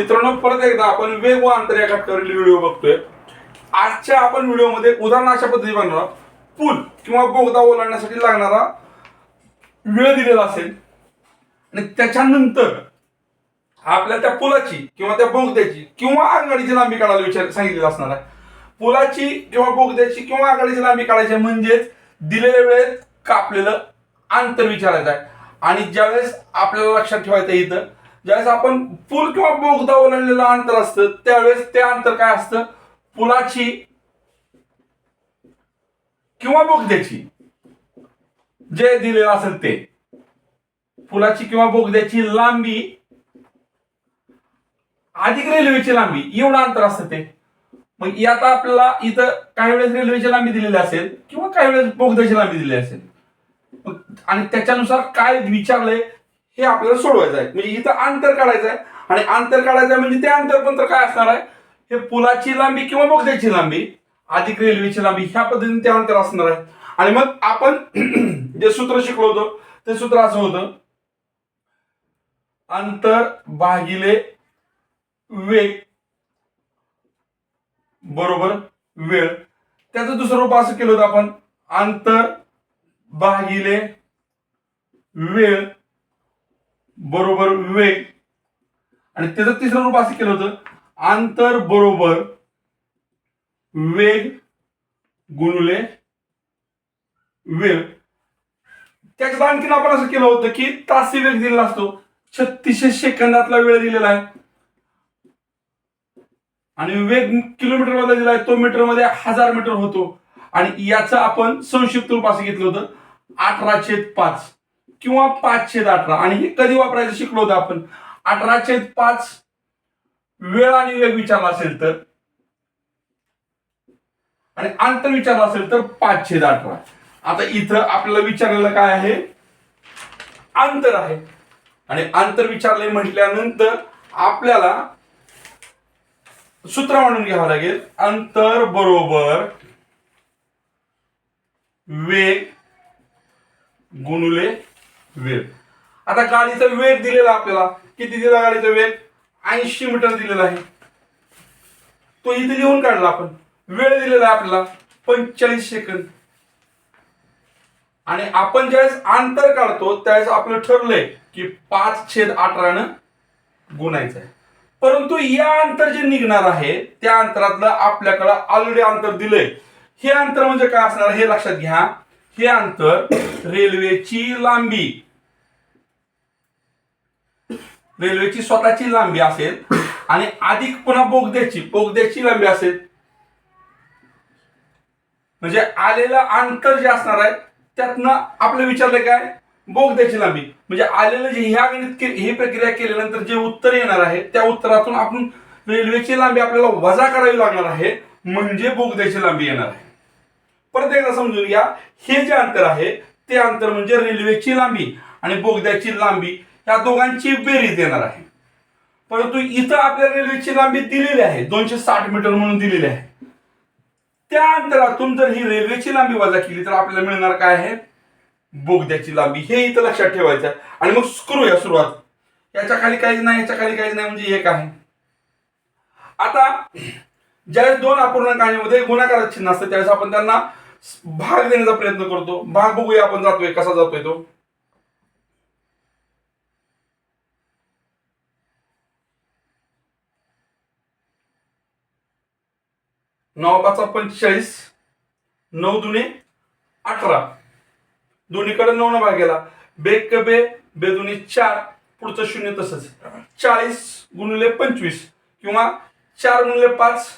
मित्रांनो परत एकदा आपण वेग व अंतर या घटकावरील व्हिडिओ बघतोय. आजच्या आपण व्हिडिओमध्ये उदाहरण अशा पद्धती बनणार पूल किंवा बोगदा ओलांडण्यासाठी लागणारा वेळ दिलेला असेल. आणि त्याच्यानंतर आपल्याला त्या पुलाची किंवा त्या बोगद्याची किंवा आघाडीची लांबी काढायला विचार सांगितलेला असणार आहे. पुलाची किंवा बोगद्याची किंवा आघाडीची लांबी काढायची म्हणजेच दिलेल्या वेळेत कापलेलं अंतर विचारायचं आहे. आणि ज्यावेळेस आपल्याला लक्षात ठेवायचं इथं ज्यावेळेस आपण पूल किंवा बोगदा ओलांडलेलं अंतर असतं त्यावेळेस ते अंतर काय असतं? पुलाची किंवा बोगद्याची. जे दिलेलं असेल ते. पुलाची किंवा बोगद्याची लांबी अधिक रेल्वेची लांबी एवढं अंतर असतं ते. मग यात आपल्याला इथं काही वेळेस रेल्वेची लांबी दिलेली असेल किंवा काही वेळेस बोगद्याची लांबी दिलेली असेल. आणि त्याच्यानुसार काय विचारलंय? हे आपल्याला सोडवायचं आहे. म्हणजे इथं अंतर काढायचं आहे. आणि अंतर काढायचं आहे म्हणजे ते अंतर पण तर काय असणार आहे? हे पुलाची लांबी किंवा बोगद्याची लांबी अधिक रेल्वेची लांबी ह्या पद्धतीने ते अंतर असणार आहे. आणि मग आपण जे सूत्र शिकलो होतो ते सूत्र असं होतं अंतर भागिले वेग बरोबर वेळ. त्याचं दुसरं रूप असं केलं होतं आपण अंतर भागिले वेळ बरोबर वेग आणि त्याचं तिसरं रूप असं केलं होतं आंतर बरोबर वेग गुणुले वेळ त्याच्यात आणखीन आपण असं केलं होतं की तासी वेग दिलेला असतो. छत्तीसशे सेकंदातला वेळ दिलेला आहे. आणि वेग किलोमीटरमध्ये दिला आहे तो मीटरमध्ये हजार मीटर होतो. आणि याचं आपण संक्षिप्त रूप असं घेतलं होतं. अठराशे पाच. किंवा पाच छेद अठरा. आणि हे कधी वापरायचं शिकलो होतं आपण. अठरा छेद पाच वेळ आणि वेग विचारला असेल तर. आणि अंतर विचारला असेल तर पाच छेद अठरा. आता इथं आपल्याला विचारलेलं काय आहे? अंतर आहे. आणि अंतर विचारले म्हटल्यानंतर आपल्याला सूत्र म्हणून घ्यावं लागेल. अंतर बरोबर वेग गुणुले वेळ. आता गाडीचा वेग दिलेला आपल्याला. किती दिला गाडीचा वेग ऐंशी मीटर दिलेला आहे. तो इथे लिहून काढला आपण. वेळ दिलेला आहे आपल्याला. पंचेचाळीस सेकंद. आणि आपण ज्यावेळेस अंतर काढतो त्यावेळेस आपलं ठरलंय की पाच छेद अठरानं गुणायचं आहे. परंतु या अंतर जे निघणार आहे त्या अंतरातलं आपल्याकडं ऑलरेडी अंतर दिलंय. हे अंतर म्हणजे काय असणार? हे लक्षात घ्या. हे अंतर रेल्वेची लांबी. रेल्वेची स्वतःची लांबी असेल आणि अधिक पुन्हा बोगद्याची बोगद्याची लांबी असेल. म्हणजे आलेलं अंतर जे असणार आहे त्यातनं आपलं विचारलं काय? बोगद्याची लांबी. म्हणजे आलेलं जे ह्या गणित ही प्रक्रिया केल्यानंतर जे उत्तर येणार आहे त्या उत्तरातून आपण रेल्वेची लांबी आपल्याला वजा करावी लागणार आहे म्हणजे बोगद्याची लांबी येणार आहे. परत एकदा समजून घ्या हे जे अंतर आहे ते अंतर म्हणजे रेल्वेची लांबी आणि बोगद्याची लांबी. त्या दोघांची बेरीज येणार आहे. परंतु इथं आपल्या रेल्वेची लांबी दिलेली आहे. दोनशे साठ मीटर म्हणून दिलेली आहे. त्या अंतरातून जर ही रेल्वेची लांबी वजा केली तर आपल्याला मिळणार काय आहे? बोगद्याची लांबी. हे इथं लक्षात ठेवायचं आहे. आणि मग करूया सुरुवात. याच्या खाली काहीच नाही याच्या खाली काहीच नाही म्हणजे एक आहे. आता ज्यावेळेस दोन अपूर्णांकांमध्ये गुणाकार चिन्ह असतं त्यावेळेस आपण त्यांना भाग देण्याचा प्रयत्न करतो. भाग बघूया आपण जातोय कसा जातोय तो. नऊ पाचा पंचेचाळीस नऊ दुने अठरा. दोन्हीकडे नऊ न भाग गेला बेक बे बेदुनी चार पुढचं शून्य तसंच. चाळीस गुणिले पंचवीस किंवा चार गुणिले पाच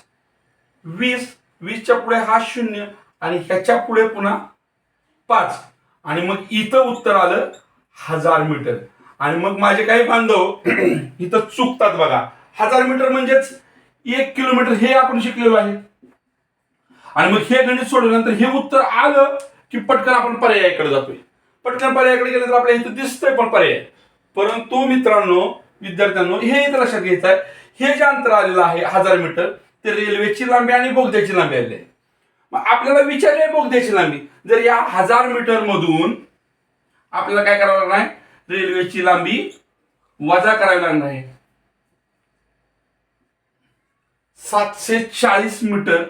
वीस. वीसच्या पुढे हा शून्य आणि ह्याच्या पुढे पुन्हा पाच. आणि मग इथं उत्तर आलं हजार मीटर. आणि मग माझे काही बांधव इथं चुकतात बघा. हजार मीटर म्हणजेच एक किलोमीटर हे आपण शिकलेलो आहे. आणि मग हे गणित सोडवल्यानंतर हे उत्तर आलं की पटकन आपण पर्यायाकडे जातोय. पटकन पर्यायाकडे गेल्यानंतर आपल्याला इथं दिसतंय पण पर्याय. परंतु मित्रांनो विद्यार्थ्यांनो हे इथं लक्षात घ्यायचं आहे. हे जे अंतर आलेलं आहे हजार मीटर ते रेल्वेची लांबी आणि बोगद्याची लांबी आलेली आहे. मग आपल्याला विचारली आहे बोगद्याची लांबी. जर या हजार मीटर मधून आपल्याला काय करावं लागणार आहे? रेल्वेची लांबी वजा करावी लागणार आहे. सातशे चाळीस मीटर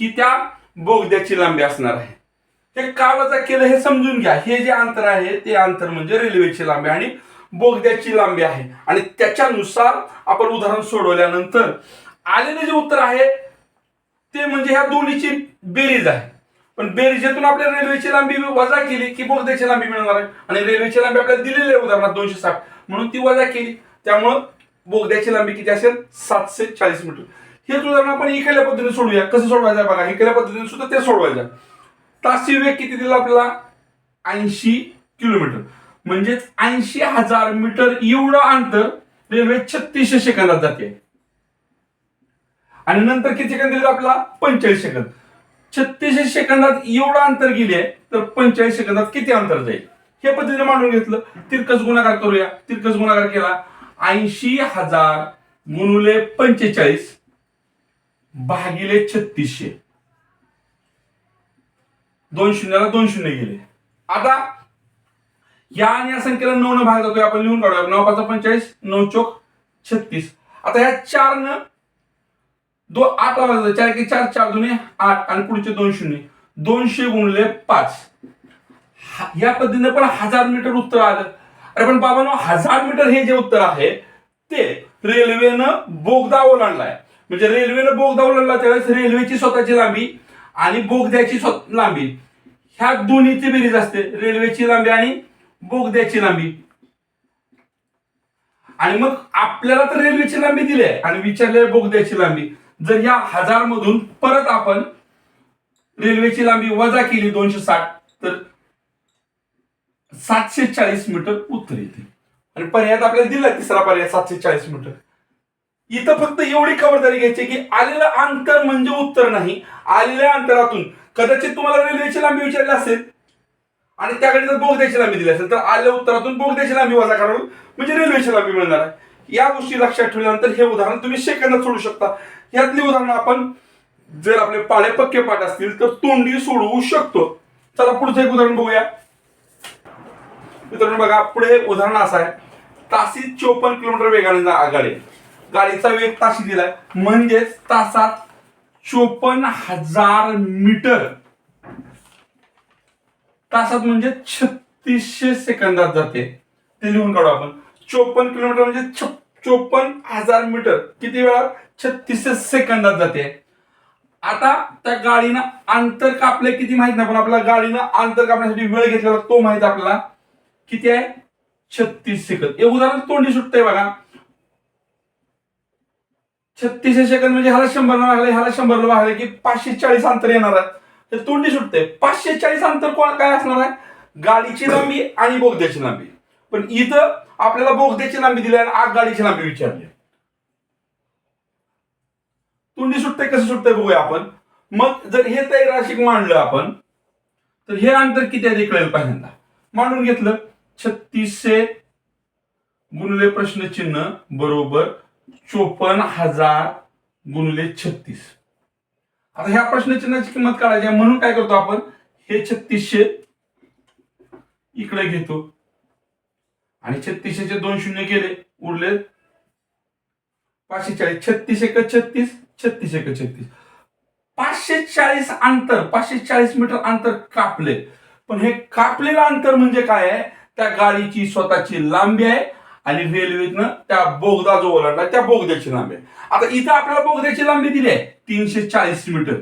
ही त्या बोगद्याची लांबी असणार आहे. हे का वजा केलं हे समजून घ्या. हे जे अंतर आहे ते अंतर म्हणजे रेल्वेची लांबी आणि बोगद्याची लांबी आहे. आणि त्याच्यानुसार आपण उदाहरण सोडवल्यानंतर आलेले जे उत्तर आहे ते म्हणजे ह्या दोन्हीची बेरीज आहे. पण बेरीजेतून आपल्या रेल्वेची लांबी वजा केली की बोगद्याची लांबी मिळणार आहे. आणि रेल्वेची लांबी आपल्याला दिलेली आहे उदाहरणार्थ दोनशे साठ. म्हणून ती वजा केली. त्यामुळं बोगद्याची लांबी किती असेल? सातशे चाळीस मीटर. हेच उदाहरण आपण इकडल्या पद्धतीने सोडूया कसं सोडवायचं आहे बघा इकल्या पद्धतीने सुद्धा ते सोडवायचं तासी वेग किती दिला आपल्याला? ऐंशी किलोमीटर. म्हणजेच ऐंशी हजार मीटर एवढं अंतर रेल्वे छत्तीसशे सेकंदात जाते. आणि नंतर किती सेकंद दिले आपला? पंचेचाळीस सेकंद. छत्तीसशे सेकंदात एवढं अंतर गेले तर पंचेचाळीस सेकंदात किती अंतर जाईल? हे पद्धतीने मांडून घेतलं. तिरकस गुणाकार करूया. तिरकस गुणाकार केला. ऐंशी हजार गुणुले पंचेचाळीस. भागिले छत्तीसशे. दोन शून्याला दोन शून्य गेले. आता या आणि या संख्येला नऊ न भाग जातोय आपण लिहून काढूया. नऊ पाच पंचेचाळीस नऊ चोक छत्तीस. आता या चार न दो आठ वाजता चार की चार चार दोन आठ आणि पुढचे दोन शून्य. दोनशे गुणले पाच. या पद्धतीने पण हजार मीटर उत्तर आलं. अरे पण बाबांनो हजार मीटर हे जे उत्तर आहे ते रेल्वेनं बोगदा ओलांडलाय. म्हणजे रेल्वेनं बोगदा ओलांडला त्यावेळेस रेल्वेची स्वतःची लांबी आणि बोगद्याची लांबी. ह्या दोन्हीची बेरीज असते. रेल्वेची लांबी आणि बोगद्याची लांबी. आणि मग आपल्याला तर रेल्वेची लांबी दिली आहे. आणि विचारले बोगद्याची लांबी. जर या हजार मधून परत आपण रेल्वेची लांबी वजा केली दोनशे साठ तर सातशे चाळीस मीटर उत्तर येते. आणि पर्याय आपल्याला दिला तिसरा पर्याय सातशे चाळीस मीटर. इथं फक्त एवढी खबरदारी घ्यायची की आलेलं अंतर म्हणजे उत्तर नाही. आलेल्या अंतरातून कदाचित तुम्हाला रेल्वेची लांबी विचारली असेल आणि त्याकडे जर बोगद्याची लांबी दिली असेल तर आल्या उत्तरातून बोगद्याची लांबी वजा करावी म्हणजे रेल्वेची लांबी मिळणार आहे. या गोष्टी लक्षात ठेवल्यानंतर हे उदाहरण तुम्ही सेकंदात सोडू शकता. यातली उदाहरणं आपण जर आपले पाळे पक्के पाठ असतील तर तोंडी सोडवू शकतो. चला पुढचं एक उदाहरण बघूया. मित्रांनो बघा पुढे उदाहरण असं आहे. तासी चोपन्न किलोमीटर वेगाने आघाडी. गाडीचा वेग ताशी दिलाय. म्हणजेच तासात चोपन्न हजार मीटर. तासात म्हणजे छत्तीसशे सेकंदात जाते. ते लिहून काढू आपण. चोपन्न किलोमीटर म्हणजे चोपन्न हजार मीटर. किती वेळा? छत्तीसशे सेकंदात जाते. आता त्या गाडीनं अंतर कापले किती माहीत नाही पण आपल्या गाडीनं अंतर कापण्यासाठी वेळ घेतलेला तो माहीत आपल्याला किती आहे? छत्तीस सेकंद. हे उदाहरण तोंडी सुटतंय बघा. छत्तीसशे सेकंद म्हणजे ह्याला शंभर वागले ह्याला शंभर वागले की पाचशे चाळीस अंतर येणार आहे. ते तोंडी सुटते. पाचशे चाळीस अंतर कोण काय असणार आहे? गाडीची लांबी आणि बोगद्याची लांबी. पण इथं आपल्याला बोगद्याची लांबी दिली आणि आग गाडीची लांबी विचारली. तोंडी सुटते कसं सुटतंय बघूया आपण. मग जर हे तैराशिक मांडलं आपण तर हे अंतर किती आहे कळेल पहिल्यांदा. मांडून घेतलं. छत्तीसशे गुणले प्रश्नचिन्ह बरोबर चोपन्न हजार गुणले छत्तीस. आता ह्या प्रश्नचिन्हाची किंमत काढायची आहे. म्हणून काय करतो आपण? हे छत्तीसशे इकडे घेतो. आणि छत्तीसशेचे दोन शून्य केले. उरले पाचशे चाळीस. छत्तीस एक छत्तीस छत्तीस एक छत्तीस. पाचशे चाळीस अंतर पाचशे चाळीस मीटर अंतर कापले. पण हे कापलेलं अंतर म्हणजे काय आहे? त्या गाडीची स्वतःची लांबी आहे. आणि रेल्वेतनं त्या बोगदा जो ओलांडला त्या बोगद्याची लांबी आहे. आता इथं आपल्याला बोगद्याची लांबी दिली आहे तीनशे चाळीस मीटर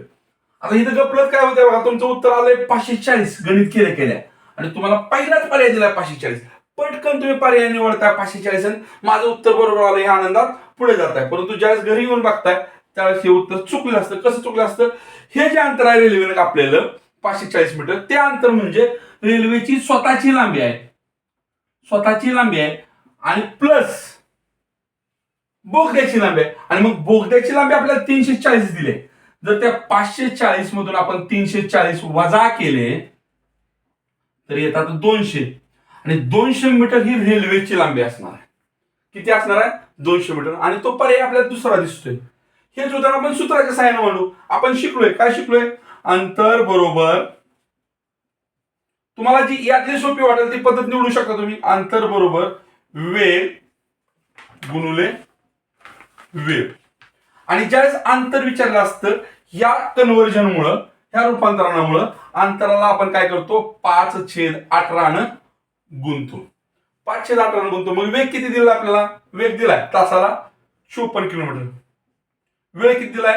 आता इथं गपलत काय होतंय बघा तुमचं उत्तर आलंय पाचशे चाळीस गणित केलं केल्या. आणि तुम्हाला पहिलाच पर्याय दिलाय पाचशे चाळीस. पटकन तुम्ही पर्याय निवडताय पाचशे चाळीस माझं उत्तर बरोबर आलं या आनंदात पुढे जाताय. परंतु ज्यावेळेस घरी येऊन बघताय त्यावेळेस हे उत्तर चुकलं असतं. कसं चुकलं असतं? हे जे अंतर आहे रेल्वेनं कापलेलं पाचशे चाळीस मीटर ते अंतर म्हणजे रेल्वेची स्वतःची लांबी आहे. स्वतःची लांबी आहे. आणि प्लस बोगद्याची लांबी आहे. आणि मग बोगद्याची लांबी आपल्याला तीनशे चाळीस दिले. जर त्या पाचशे चाळीस मधून आपण तीनशे चाळीस वजा केले तर येतात दोनशे. आणि दोनशे मीटर ही रेल्वेची लांबी असणार आहे. किती असणार आहे? दोनशे मीटर. आणि तो पर्याय आपल्याला दुसरा दिसतोय. हे उदाहरण आपण सूत्राच्या सहाय्याने म्हणू. आपण शिकलोय. काय शिकलोय? अंतर बरोबर. तुम्हाला जी यातली सोपी वाटेल ती पद्धत निवडू शकता तुम्ही. अंतर बरोबर. वेळ गुणुले वेळ आणि ज्यावेळेस अंतर विचारलं असतं या कन्व्हर्जनमुळं ह्या रूपांतरणामुळं अंतराला आपण काय करतो? पाच छेद अठरानं गुंतो. पाच छेद अठरानं गुंतो. मग वेग किती दिला आपल्याला? वेग दिलाय. तासाला चोपन्न किलोमीटर. वेळ किती दिलाय?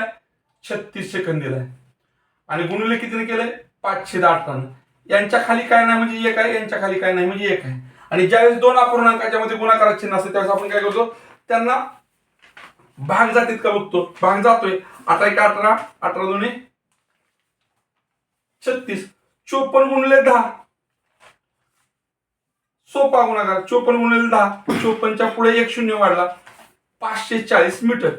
छत्तीस सेकंद दिलाय. आणि गुणुले कितीने केलंय पाचशे दहा टन यांच्या खाली काय नाही म्हणजे एक आहे यांच्या खाली काय नाही म्हणजे एक आहे. आणि ज्यावेळेस दोन अपूर्णांकाच्या मध्ये गुणाकारात चिन्ह असते त्यावेळेस आपण काय करतो? त्यांना भाग जातीत का बघतो. भाग जातोय. अठरा एक अठरा अठरा दोन्ही छत्तीस. चोपन्न गुणले दहा. सोपा गुणाकार. चोपन्न गुणले दहा. चोपन्नच्या पुढे एक शून्य वाढला. पाचशे चाळीस मीटर.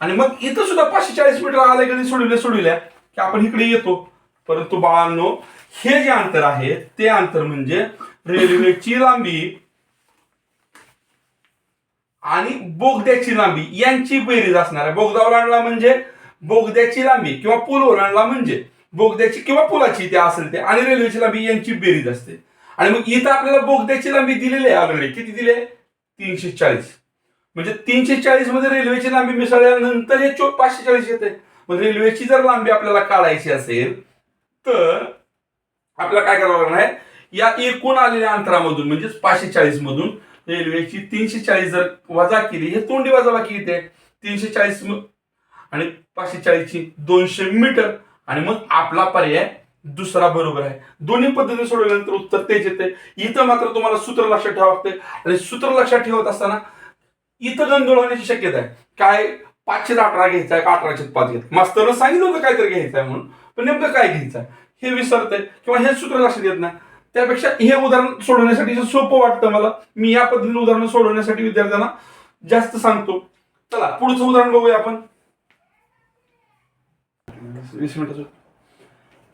आणि मग इथं सुद्धा पाचशे चाळीस मीटर आले कधी सोडविले सोडविल्या. की आपण इकडे येतो. परंतु बाळांनो हे जे अंतर आहे ते अंतर म्हणजे रेल्वेची लांबी आणि बोगद्याची लांबी यांची बेरीज असणार आहे. बोगदा ओलांडला म्हणजे बोगद्याची लांबी किंवा पूल ओलांडला म्हणजे बोगद्याची किंवा पुलाची ते असेल ते आणि रेल्वेची लांबी यांची बेरीज असते. आणि मग इथं आपल्याला बोगद्याची लांबी दिलेली आहे ऑलरेडी किती दिली आहे? तीनशे चाळीस म्हणजे तीनशे चाळीसमध्ये रेल्वेची लांबी मिसळल्यानंतर हे चो पाचशे चाळीस येते मग रेल्वेची जर लांबी आपल्याला काढायची असेल तर आपल्याला काय करावं लागणार आहे? या एकूण आलेल्या अंतरामधून म्हणजेच पाचशे चाळीस मधून रेल्वेची तीनशे चाळीस जर वजा केली हे तोंडी वजाबाकी येते. तीनशे चाळीस आणि पाचशे चाळीसची दोनशे मीटर. आणि मग आपला पर्याय दुसरा बरोबर आहे. दोन्ही पद्धतीने सोडवल्यानंतर उत्तर तेच येते. इथं मात्र तुम्हाला सूत्र लक्षात ठेवावं लागते आणि सूत्र लक्षात ठेवत असताना इथं गंधळ होण्याची शक्यता आहे. काय पाचशे अठरा घ्यायचा आहे का अठराशे पाच घ्यायचा मास्तरनं सांगितलं होतं काहीतरी घ्यायचं आहे म्हणून. पण नेमकं काय घ्यायचं आहे? हे विसरतंय. किंवा हे सूत्र लक्षात येत नाही. त्यापेक्षा हे उदाहरण सोडवण्यासाठी सोपं वाटतं मला मी या पद्धतीने उदाहरण सोडवण्यासाठी विद्यार्थ्यांना जास्त सांगतो. चला पुढचं उदाहरण बघूया आपण. वीस मिनिटाचं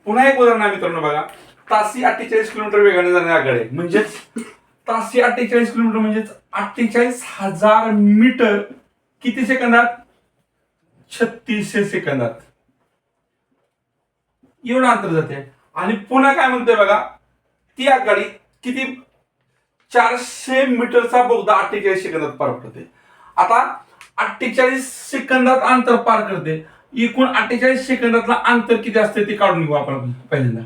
पुन्हा एक उदाहरण आहे मित्रांनो बघा. तासी अठ्ठेचाळीस किलोमीटर वेगाने जाणारी आघाडी आहे म्हणजेच तासी अठ्ठेचाळीस किलोमीटर म्हणजेच अठ्ठेचाळीस हजार मीटर किती सेकंदात? छत्तीसशे सेकंदात. एवढं अंतर जाते. आणि पुन्हा काय म्हणतोय बघा? ती आगगाडी किती चारशे मीटरचा बोगदा अठ्ठेचाळीस सेकंदात पार करते आता अठ्ठेचाळीस सेकंदात अंतर पार करते. एकूण अठ्ठेचाळीस सेकंदातला अंतर किती असते ते काढून घेऊ आपण पहिल्यांदा.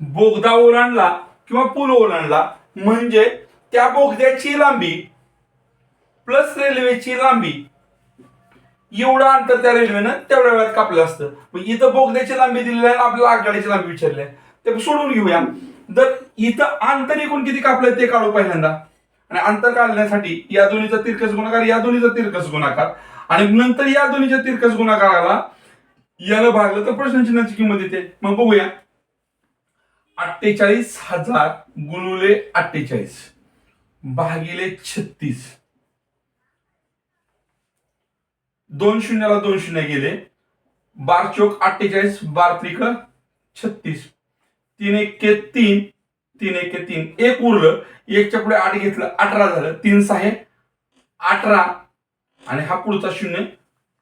बोगदा ओलांडला किंवा पूल ओलांडला म्हणजे त्या बोगद्याची लांबी प्लस रेल्वेची लांबी एवढं अंतर त्या रेल्वेनं तेवढ्या वेळात कापलं असतं. मग इथं बोगद्याची लांबी दिलेली आहे आपल्याला आगगाडीची लांबी विचारली आहे. ते सोडून घेऊया. जर इथं अंतर एकूण किती कापलंय ते काढू पहिल्यांदा. आणि अंतर काढण्यासाठी या दोन्हीचा तिरकस गुणाकार या दोन्हीचा तिरकस गुणाकार. आणि नंतर या दोन्हीच्या तिरकस गुणाकाराला याला भागलं तर प्रश्नचिन्हाची किंमत येते. मग बघूया. अठ्ठेचाळीस हजार गुणुले अठ्ठेचाळीस भागिले छत्तीस. दोन शून्याला दोन शून्य गेले. बार चोक अठ्ठेचाळीस बार त्रिक छत्तीस. तीन एक तीन तीन एक तीन. एक उरलं एकच्या पुढे आठ घेतलं अठरा झालं तीन सहा अठरा. आणि हा पुढचा शून्य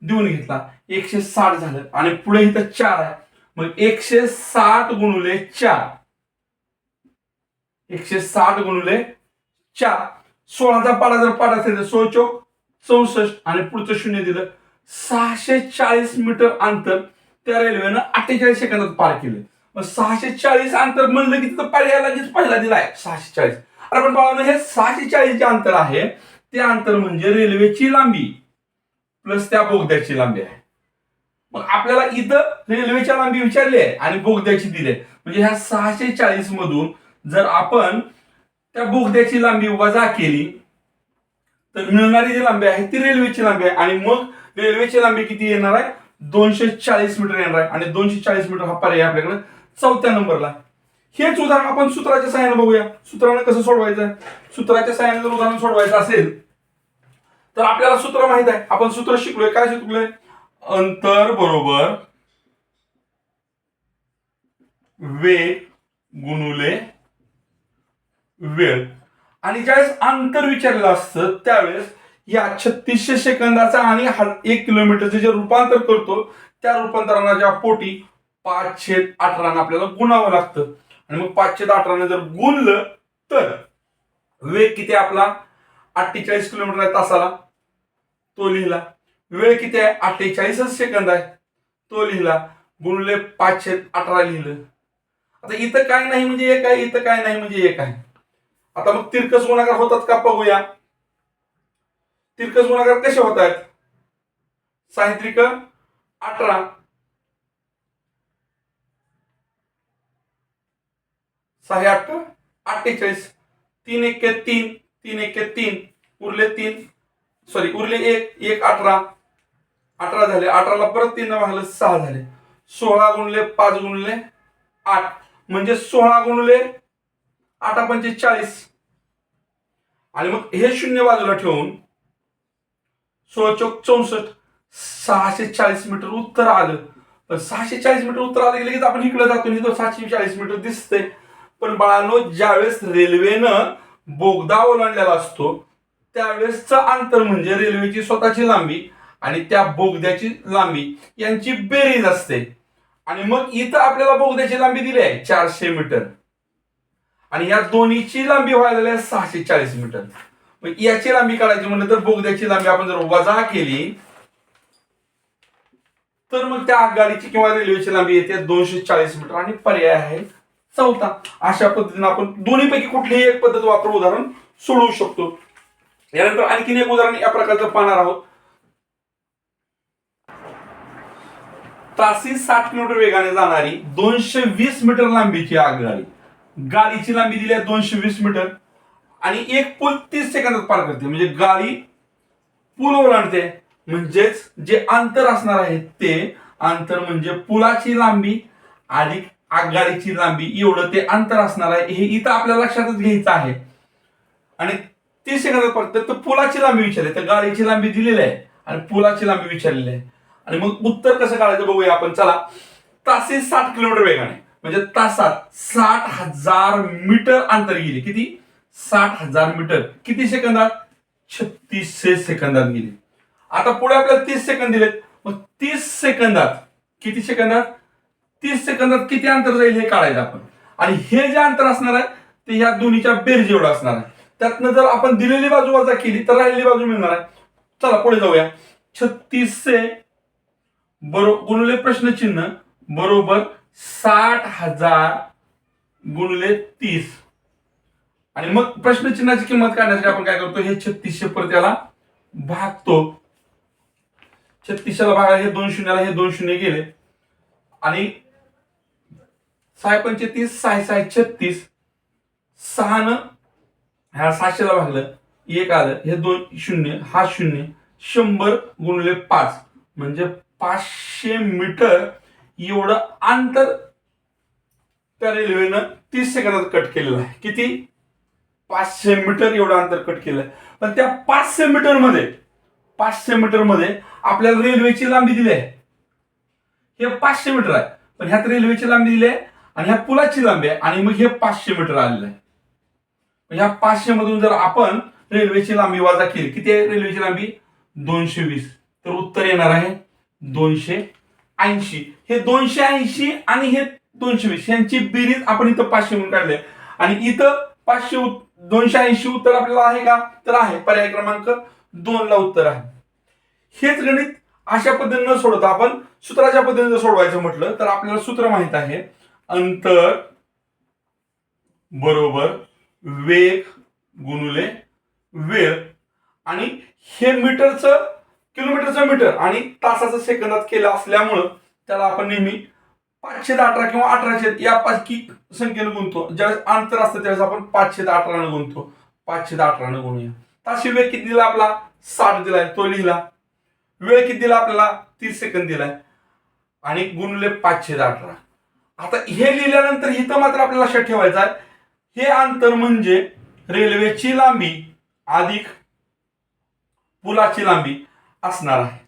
देऊन घेतला. एकशे साठ झालं. आणि पुढे इथं चार आहे. मग एकशे साठ गुणुले चार. एकशे साठ गुणुले चार. सोळाचा पाडा जर पाडा असेल तर सोळ चौक चौसष्ट. आणि पुढचं शून्य दिलं सहाशे चाळीस मीटर अंतर त्या रेल्वेनं अठ्ठेचाळीस सेकंदात पार केलं. मग सहाशे चाळीस अंतर म्हणलं की तिथं पर्याय लगेच पहिला दिला आहे सहाशे चाळीस अरे पण बाळांनो हे सहाशे चाळीस जे अंतर आहे ते अंतर म्हणजे रेल्वेची लांबी प्लस त्या बोगद्याची लांबी आहे. मग आपल्याला इथं रेल्वेच्या लांबी विचारली आहे आणि बोगद्याची दिली आहे. म्हणजे ह्या सहाशे चाळीस मधून जर आपण त्या बोगद्याची लांबी वजा केली तर मिळणारी जी लांबी आहे ती रेल्वेची लांबी आहे. आणि मग रेल्वेची लांबी किती येणार आहे? दोनशे चाळीस मीटर येणार आहे. आणि दोनशे चाळीस मीटर हा पर्याय आपल्याकडे चौथ्या नंबरला. हेच उदाहरण आपण सूत्राच्या सहाय्याने बघूया. सूत्रानं कसं सोडवायचं? आहे सूत्राच्या सहाय्याने जर उदाहरण सोडवायचं असेल तर आपल्याला सूत्र माहीत आहे. आपण सूत्र शिकलोय. काय शिकलोय? अंतर बरोबर वेग गुणुले वेळ. आणि ज्यावेळेस अंतर विचारलेलं असतं त्यावेळेस या छत्तीसशे सेकंदाचा आणि एक किलोमीटरचे जे रूपांतर करतो त्या रूपांतरणाच्या पोटी पाचशे अठरानं आपल्याला गुणावं लागतं. आणि मग पाचशे अठरानं जर गुणलं तर वेग किती आपला? अठ्ठेचाळीस किलोमीटर आहे तासाला. तो लिहिला. वेळ किती आहे? अठ्ठेचाळीसच सेकंद आहे. तो लिहिला. गुणले पाचशे अठरा लिहिलं. आता इथं काय नाही म्हणजे एक आहे इथं काय नाही म्हणजे एक आहे. आता मग तिरकस गुणाकार होतात का? बघूया तिरकस गुणाकार कसे होत आहेत साहित्रिक अठरा. सहा आठ अठ्ठेचाळीस. तीन एक तीन तीन एक तीन उरले तीन. सॉरी उरले एक एक अठरा. अठरा झाले अठराला परत तीन वाहलं सहा झाले. सोळा गुणले पाच गुणले आठ. म्हणजे सोळा गुणले आठ पंचे चाळीस. आणि मग हे शून्य बाजूला ठेवून सोळा चौक चौसष्ट सहाशे चाळीस मीटर उत्तर आलं. पण सहाशे चाळीस मीटर उत्तर आलं की लगेच आपण इकडे जातो इथं सातशे चाळीस मीटर दिसते पण बाळांनो ज्यावेळेस रेल्वेनं बोगदा ओलांडलेला असतो त्यावेळेसचं अंतर म्हणजे रेल्वेची स्वतःची लांबी आणि त्या बोगद्याची लांबी यांची बेरीज असते. आणि मग इथं आपल्याला बोगद्याची लांबी दिली आहे चारशे मीटर. आणि या दोन्हीची लांबी व्हायला आहे सहाशे चाळीस मीटर. मग याची लांबी काढायची म्हणलं तर बोगद्याची लांबी आपण जर वजा केली तर मग त्या आगगाडीची किंवा रेल्वेची लांबी येते दोनशे चाळीस मीटर. आणि पर्याय आहे चौथा अशा पद्धतीने आपण दोन्हीपैकी कुठलीही एक पद्धत वापरून उदाहरण सोडवू शकतो. यानंतर आणखीन एक उदाहरण या प्रकारचं पाहणार आहोत. तासी साठ किलोमीटर वेगाने जाणारी दोनशे वीस मीटर लांबीची आगगाडी. गाडीची लांबी दिली आहे दोनशे वीस मीटर. आणि एक पूल तीस सेकंदात पार करते. म्हणजे गाडी पूल ओलांडते म्हणजेच जे अंतर असणार आहे ते अंतर म्हणजे पुलाची लांबी अधिक आगगाडीची लांबी एवढं ते अंतर असणार आहे हे इथं आपल्या लक्षातच घ्यायचं आहे. आणि तीस सेकंदात पडतं तर पुलाची लांबी विचारली तर गाडीची लांबी दिलेली आहे. आणि पुलाची लांबी विचारलेली आहे. आणि मग उत्तर कसं काढायचं बघूया आपण. चला तासे साठ किलोमीटर वेगाने. म्हणजे तासात साठ हजार मीटर अंतर गेले. किती? साठ हजार मीटर. किती सेकंदात? छत्तीसशे सेकंदात गेले. आता पुढे आपल्याला तीस सेकंद दिलेत. मग तीस सेकंदात किती सेकंदात? तीस सेकंदात किती अंतर जाईल हे काढायचं आपण. आणि हे जे अंतर असणार आहे ते ह्या दोन्हीच्या बेरज एवढं असणार आहे. त्यातनं जर आपण दिलेली बाजू वजा केली तर राहिलेली बाजू मिळणार आहे. चला पुढे जाऊया. छत्तीसशे बरो गुणले प्रश्नचिन्ह बरोबर साठ हजार गुणले तीस. आणि मग प्रश्नचिन्हाची किंमत काढण्यासाठी आपण काय करतो? हे छत्तीसशे परत याला भागतो. छत्तीसशेला भागा हे दोन शून्याला हे दोन शून्य गेले. आणि सहा पंचे तीस सहा सहा छत्तीस सहानं ह्या सातशेला भागलं. एक आलं. हे दोन शून्य हा शून्य. शंभर गुणले पाच. म्हणजे पाचशे मीटर एवढं अंतर त्या रेल्वेनं तीस सेकंदात कट केलेलं आहे. किती? पाचशे मीटर एवढं अंतर कट केलं. आहे पण त्या पाचशे मीटरमध्ये पाचशे मीटरमध्ये आपल्याला रेल्वेची लांबी दिली आहे. हे पाचशे मीटर आहे. पण ह्यात रेल्वेची लांबी दिली आहे आणि ह्या पुलाची लांबी आहे आणि मग हे पाचशे मीटर आलेलं आहे. ह्या पाचशे मधून जर आपण रेल्वेची लांबी वाजा केली किती आहे रेल्वेची लांबी? दोनशे वीस. तर उत्तर येणार आहे दोनशे ऐंशी. हे दोनशे ऐंशी आणि हे दोनशे वीस यांची बेरीज आपण इथं पाचशे म्हणून काढले आणि इथं पाचशे दोनशे ऐंशी उत्तर आपल्याला आहे का? तर आहे. पर्याय क्रमांक दोन ला उत्तर आहे. हेच गणित अशा पद्धतीनं न सोडवता. आपण सूत्राच्या पद्धतीनं सोडवायचं म्हटलं तर आपल्याला सूत्र माहीत आहे. अंतर बरोबर वेग गुणुले वेळ. आणि हे मीटरचं किलोमीटरचं मीटर आणि तासाचं सेकंदात केलं असल्यामुळं त्याला आपण नेहमी पाचशे अठरा किंवा अठराशे यापैकी संख्येनं गुणतो. ज्यावेळेस अंतर असतं त्यावेळेस आपण पाचशे अठरानं गुणतो. पाचशे अठरानं गुणूया. ताशी वेग किती दिला आपला? साठ दिलाय. तो लिहिला. वेळ किती दिला आपल्याला? तीस सेकंद दिलाय. आणि गुणले पाचशे अठरा. आता हे लिहिल्यानंतर इथं मात्र आपल्याला लक्षात ठेवायचं आहे. हे अंतर म्हणजे रेल्वेची लांबी अधिक पुलाची लांबी असणार आहे.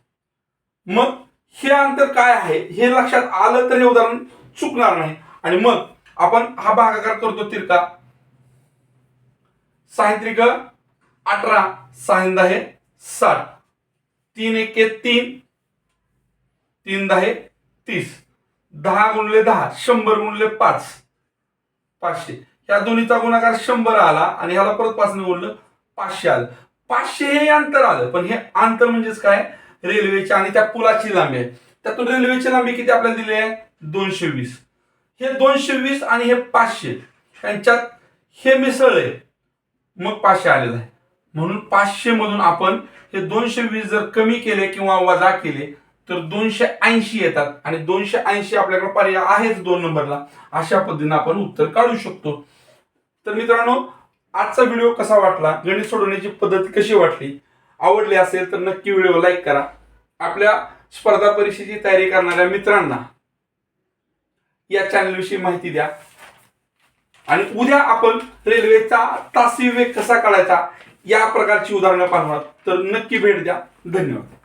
मग हे अंतर काय आहे? हे लक्षात आलं तर हे उदाहरण चुकणार नाही. आणि मग आपण हा भागाकार करतो तिरका. साहित्रिक अठरा साहिंद आहे साठ. तीन एक तीन तीन दहा तीस. दहा गुणले दहा शंभर गुणले पाच. पाचशे. ह्या दोन्हीचा गुणाकार शंभर आला आणि ह्याला परत पाचने गुणलं पाचशे आलं. पाचशे हे अंतर आलं पण हे अंतर म्हणजेच काय? रेल्वेची आणि त्या पुलाची लांबी आहे. त्यातून रेल्वेची लांबी किती आपल्याला दिली आहे? दोनशे वीस हे दोनशे वीस आणि हे पाचशे यांच्यात हे मिसळले मग पाचशे आलेलं आहे. म्हणून पाचशे मधून आपण हे दोनशे वीस जर कमी केले किंवा वजा केले तर दोनशे ऐंशी येतात आणि दोनशे ऐंशी आपल्याकडे पर्याय आहेच दोन नंबरला. अशा पद्धतीने आपण उत्तर काढू शकतो. तर मित्रांनो आजचा व्हिडिओ कसा वाटला? गणित सोडवण्याची पद्धत कशी वाटली? आवडली असेल तर नक्की व्हिडिओ लाईक करा. आपल्या स्पर्धा परीक्षेची तयारी करणाऱ्या मित्रांना या चॅनलविषयी माहिती द्या. आणि उद्या आपण रेल्वेचा तासी वेग कसा काढायचा या प्रकारची उदाहरणं पाहणार तर नक्की भेट द्या. धन्यवाद.